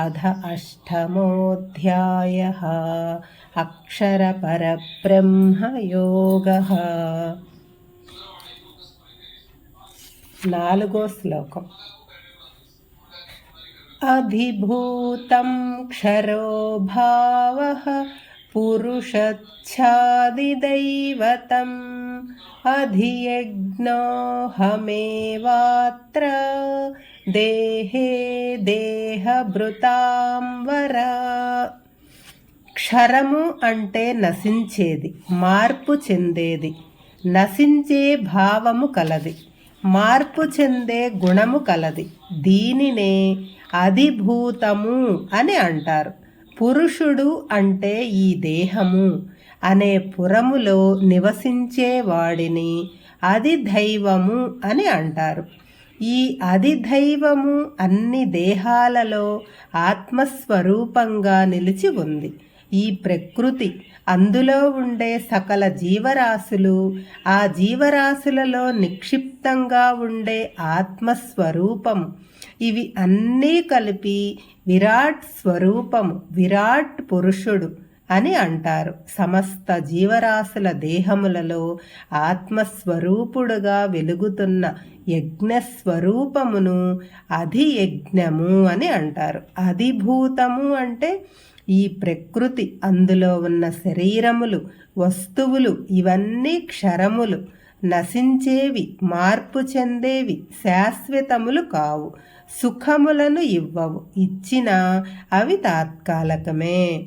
अध अष्टमोऽध्यायः अक्षरपरब्रह्मयोगः नालुगो श्लोकम् अभिभूतं क्षरो भावः पुरुषच्छादिदैवतम् अधियज्ञोऽहमेवात्र దేహే దేహభృతాం క్షరము అంటే నశించేది మార్పు చెందేది నశించే భావము కలది మార్పు చెందే గుణము కలది దీనినే అధిభూతము అని అంటారు. పురుషుడు అంటే ఈ దేహము అనే పురములో నివసించేవాడిని అధిదైవము అని అంటారు. ఈ అధిదైవము అన్ని దేహాలలో ఆత్మస్వరూపంగా నిలిచి ఉంది. ఈ ప్రకృతి అందులో ఉండే సకల జీవరాశులు ఆ జీవరాశులలో నిక్షిప్తంగా ఉండే ఆత్మస్వరూపం. ఇవి అన్నీ కలిపి విరాట్ స్వరూపము విరాట్ పురుషుడు. అని అంటారు. సమస్త జీవరాశుల దేహములలో ఆత్మస్వరూపుడుగా వెలుగుతున్న యజ్ఞస్వరూపమును అధియజ్ఞము అని అంటారు. అధిభూతము అంటే ఈ ప్రకృతి అందులో ఉన్న శరీరములు వస్తువులు ఇవన్నీ క్షరములు. నశించేవి మార్పు చెందేవి శాశ్వతములు కావు. సుఖములను ఇవ్వవు. ఇచ్చినా అవి తాత్కాలికమే.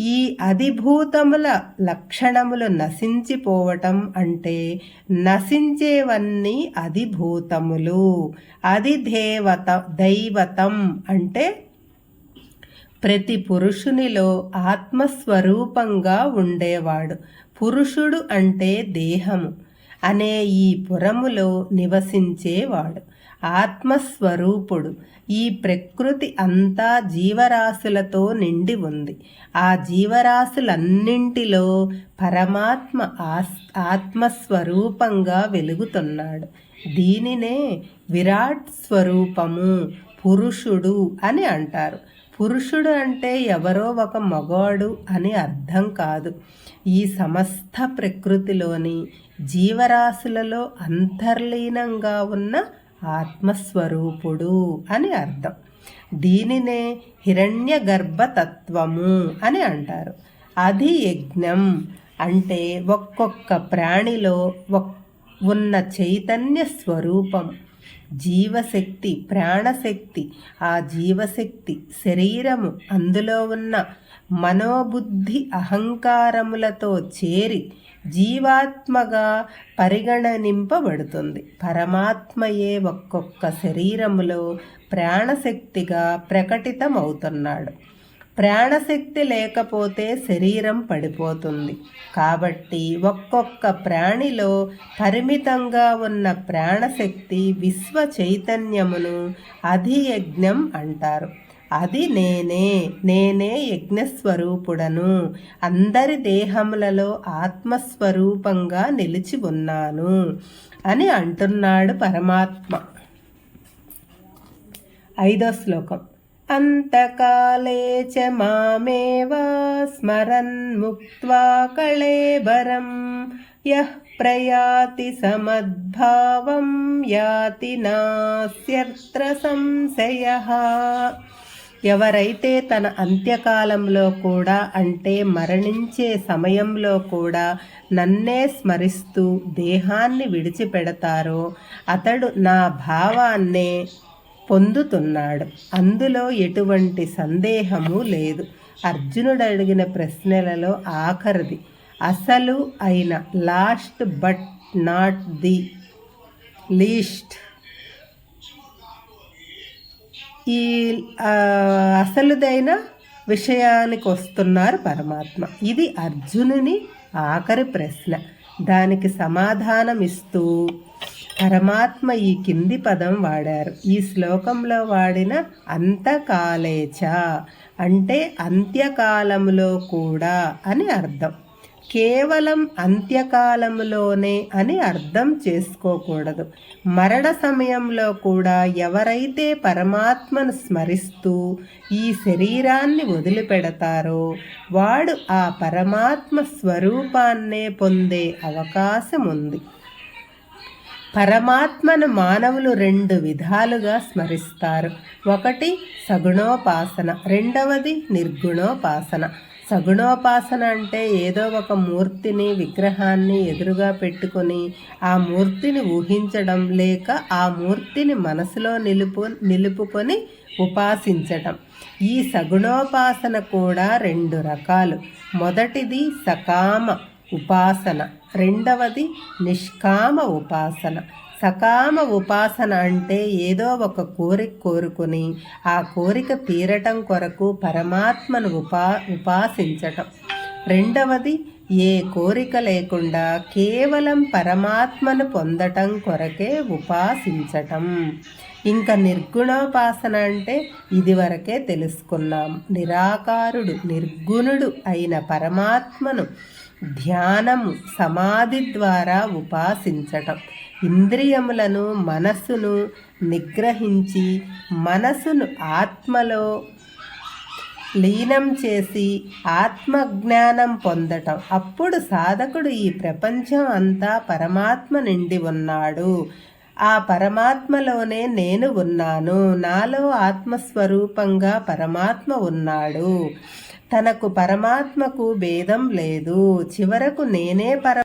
ఈ అధిభూతముల లక్షణములు నశించిపోవటం అంటే నశించేవన్నీ అధిభూతములు. అధిదేవత దైవతం అంటే ప్రతి పురుషునిలో ఆత్మస్వరూపంగా ఉండేవాడు. పురుషుడు అంటే దేహము అనే ఈ పురములో నివసించేవాడు. ఆత్మస్వరూపుడు. ఈ ప్రకృతి అంతా జీవరాశులతో నిండి ఉంది. ఆ జీవరాశులన్నింటిలో పరమాత్మ ఆత్మస్వరూపంగా వెలుగుతున్నాడు. దీనినే విరాట్ స్వరూపము పురుషుడు అని అంటారు. పురుషుడు అంటే ఎవరో ఒక మగవాడు అని అర్థం కాదు. ఈ సమస్త ప్రకృతిలోని జీవరాశులలో అంతర్లీనంగా ఉన్న ఆత్మస్వరూపుడు అని అర్థం. దీనినే హిరణ్య గర్భతత్వము అని అంటారు. అది యజ్ఞం అంటే ఒక్కొక్క ప్రాణిలో ఉన్న చైతన్య స్వరూపం. జీవశక్తి ప్రాణశక్తి ఆ జీవశక్తి శరీరము అందులో ఉన్న మనోబుద్ధి అహంకారములతో చేరి జీవాత్మగా పరిగణనింపబడుతుంది. పరమాత్మయే ఒక్కొక్క శరీరములో ప్రాణశక్తిగా ప్రకటితమవుతున్నాడు. ప్రాణశక్తి లేకపోతే శరీరం పడిపోతుంది. కాబట్టి ఒక్కొక్క ప్రాణిలో పరిమితంగా ఉన్న ప్రాణశక్తి విశ్వ చైతన్యమును అధియజ్ఞం అంటారు. అది నేనే నేనే యజ్ఞస్వరూపుడను. అందరి దేహములలో ఆత్మస్వరూపంగా నిలిచి ఉన్నాను అని అంటున్నాడు పరమాత్మ. ఐదో శ్లోకం. అంతకాలే చ మామేవ స్మరన్ ముక్త్వా కళేబరం యః ప్రయాతి సమద్భావం యాతి నాస్యత్ర సంశయ. ఎవరైతే తన అంత్యకాలంలో కూడా అంటే మరణించే సమయంలో కూడా నన్నే స్మరిస్తూ దేహాన్ని విడిచిపెడతారో అతడు నా భావాన్నే పొందుతున్నాడు. అందులో ఎటువంటి సందేహము లేదు. అర్జునుడు అడిగిన ప్రశ్నలలో ఆఖరిది. అసలు అయిన last but not the least. ఈ అసలుదైన విషయానికి వస్తున్నారు పరమాత్మ. ఇది అర్జునుని ఆఖరి ప్రశ్న. దానికి సమాధానం ఇస్తూ పరమాత్మ ఈ కింది పదం వాడారు. ఈ శ్లోకంలో వాడిన అంతకాలేచ అంటే అంత్యకాలంలో కూడా అని అర్థం. కేవలం అంత్యకాలంలోనే అని అర్థం చేసుకోకూడదు. మరణ సమయంలో కూడా ఎవరైతే పరమాత్మను స్మరిస్తూ ఈ శరీరాన్ని వదిలిపెడతారో వాడు ఆ పరమాత్మ స్వరూపాన్నే పొందే అవకాశం ఉంది పరమాత్మను మానవులు రెండు విధాలుగా స్మరిస్తారు. ఒకటి సగుణోపాసన రెండవది నిర్గుణోపాసన. సగుణోపాసన అంటే ఏదో ఒక మూర్తిని విగ్రహాన్ని ఎదురుగా పెట్టుకొని ఆ మూర్తిని ఊహించడం లేక ఆ మూర్తిని మనసులో నిలుపు నిలుపుకొని ఉపాసించటం. ఈ సగుణోపాసన కూడా రెండు రకాలు. మొదటిది సకామ ఉపాసన రెండవది నిష్కామ ఉపాసన. సకామ ఉపాసన అంటే ఏదో ఒక కోరిక కోరుకుని ఆ కోరిక తీరటం కొరకు పరమాత్మను ఉపా ఉపాసించటం. రెండవది ఏ కోరిక లేకుండా కేవలం పరమాత్మను పొందటం కొరకే ఉపాసించటం. ఇంకా నిర్గుణోపాసన అంటే ఇదివరకే తెలుసుకున్నాం. నిరాకారుడు నిర్గుణుడు అయిన పరమాత్మను ధ్యానము సమాధి ద్వారా ఉపాసించటం. ఇంద్రియములను మనస్సును నిగ్రహించి మనసును ఆత్మలో లీనం చేసి ఆత్మజ్ఞానం పొందటం. అప్పుడు సాధకుడు ఈ ప్రపంచం అంతా పరమాత్మ నిండి ఉన్నాడు. ఆ పరమాత్మలోనే నేను ఉన్నాను. నాలో ఆత్మస్వరూపంగా పరమాత్మ ఉన్నాడు. తనకు పరమాత్మకు భేదం లేదు. చివరకు నేనే పర